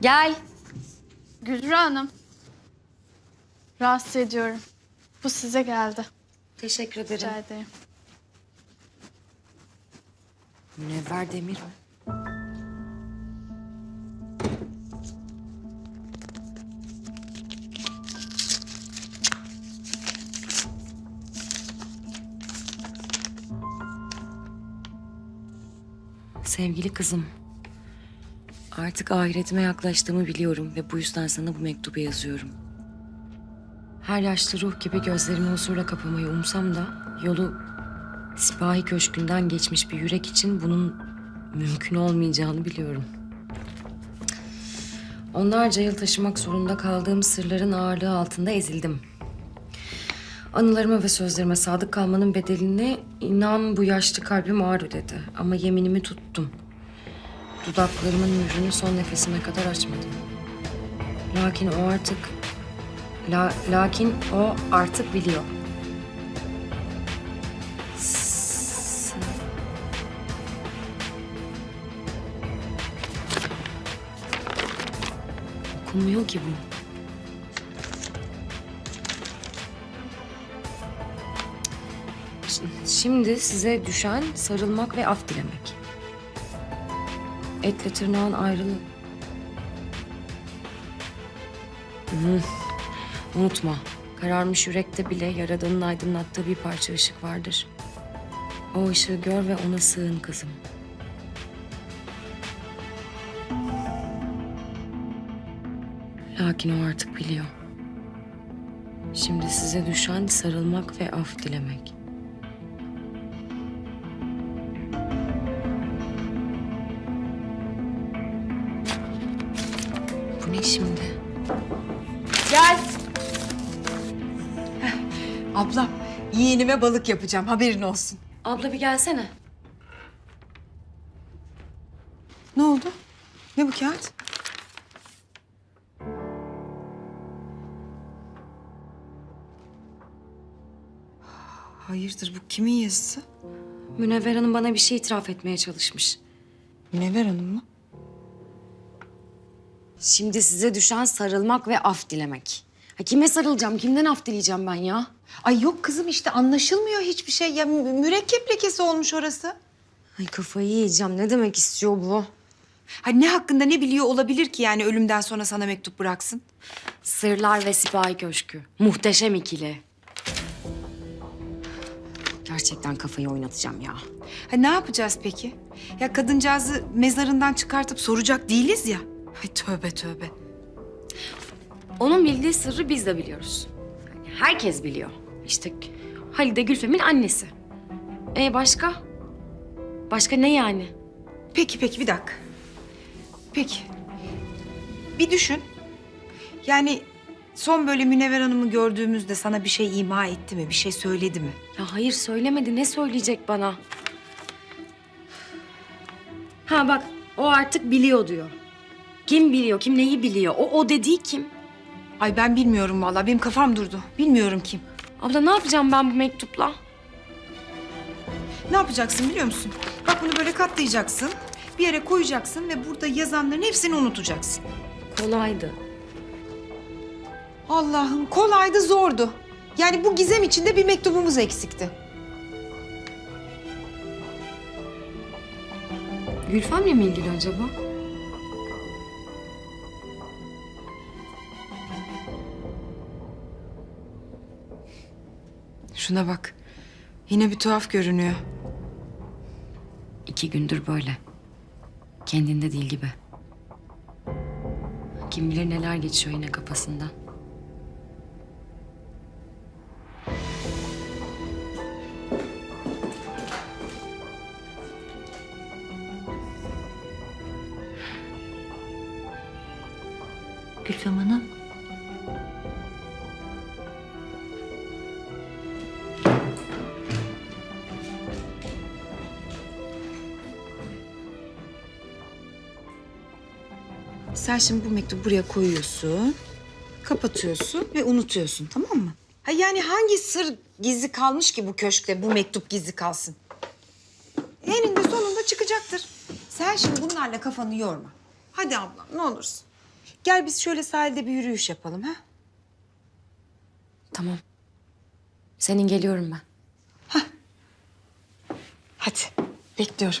Gel. Gülru Hanım. Rahatsız ediyorum. Bu size geldi. Teşekkür ederim. Rica ederim. Münevver Demir mi? Sevgili kızım. Artık ahiretime yaklaştığımı biliyorum ve bu yüzden sana bu mektubu yazıyorum. Her yaşlı ruh gibi gözlerimi huzurla kapamayı umsam da yolu Sipahi Köşkü'nden geçmiş bir yürek için bunun mümkün olmayacağını biliyorum. Onlarca yıl taşımak zorunda kaldığım sırların ağırlığı altında ezildim. Anılarıma ve sözlerime sadık kalmanın bedelini inan bu yaşlı kalbim ağır ödedi. Ama yeminimi tuttum. Dudaklarımın mührünü son nefesime kadar açmadım. Lakin o artık... La, lakin o artık biliyor. Okunmuyor ki bu. Şimdi size düşen sarılmak ve af dilemek. Etle tırnağın ayrılığı. Hı. Unutma, kararmış yürekte bile Yaradan'ın aydınlattığı bir parça ışık vardır. O ışığı gör ve ona sığın kızım. Lakin o artık biliyor. Şimdi size düşen sarılmak ve af dilemek. Ne şimdi? Gel. Ablam, yeğenime balık yapacağım. Haberin olsun. Abla bir gelsene. Ne oldu? Ne bu kağıt? Hayırdır bu kimin yazısı? Münevver Hanım bana bir şey itiraf etmeye çalışmış. Münevver Hanım mı? Şimdi size düşen sarılmak ve af dilemek. Ha, kime sarılacağım, kimden af dileyeceğim ben ya? Ay yok kızım işte anlaşılmıyor hiçbir şey. Ya mü- mürekkep lekesi olmuş orası. Ay kafayı yiyeceğim. Ne demek istiyor bu? Ha ne hakkında ne biliyor olabilir ki yani ölümden sonra sana mektup bıraksın? Sırlar ve Sipahi Köşkü. Muhteşem ikili. Gerçekten kafayı oynatacağım ya. Ha ne yapacağız peki? Ya kadıncağızı mezarından çıkartıp soracak değiliz ya. Ay tövbe tövbe. Onun bildiği sırrı biz de biliyoruz. Yani herkes biliyor. İşte Halide Gülfem'in annesi. E başka? Başka ne yani? Peki peki bir dakika. Peki. Bir düşün. Yani son böyle Münevver Hanım'ı gördüğümüzde sana bir şey ima etti mi? Bir şey söyledi mi? Ya hayır söylemedi. Ne söyleyecek bana? Ha bak o artık biliyor diyor. Kim biliyor? Kim neyi biliyor? O o dediği kim? Ay ben bilmiyorum vallahi. Benim kafam durdu. Bilmiyorum kim. Abla ne yapacağım ben bu mektupla? Ne yapacaksın biliyor musun? Bak bunu böyle katlayacaksın. Bir yere koyacaksın ve burada yazanların hepsini unutacaksın. Kolaydı. Allah'ım kolaydı zordu. Yani bu gizem içinde bir mektubumuz eksikti. Gülfem'le mi ilgili acaba? Şuna bak. Yine bir tuhaf görünüyor. İki gündür böyle. Kendinde değil gibi. Kim bilir neler geçiyor yine kafasından. Gülfem Hanım. Sen şimdi bu mektubu buraya koyuyorsun, kapatıyorsun ve unutuyorsun tamam mı? Ha yani hangi sır gizli kalmış ki bu köşkte bu mektup gizli kalsın? Eninde sonunda çıkacaktır. Sen şimdi bunlarla kafanı yorma. Hadi ablam ne olursun. Gel biz şöyle sahilde bir yürüyüş yapalım ha? Tamam. Senin geliyorum ben. Hadi bekliyorum.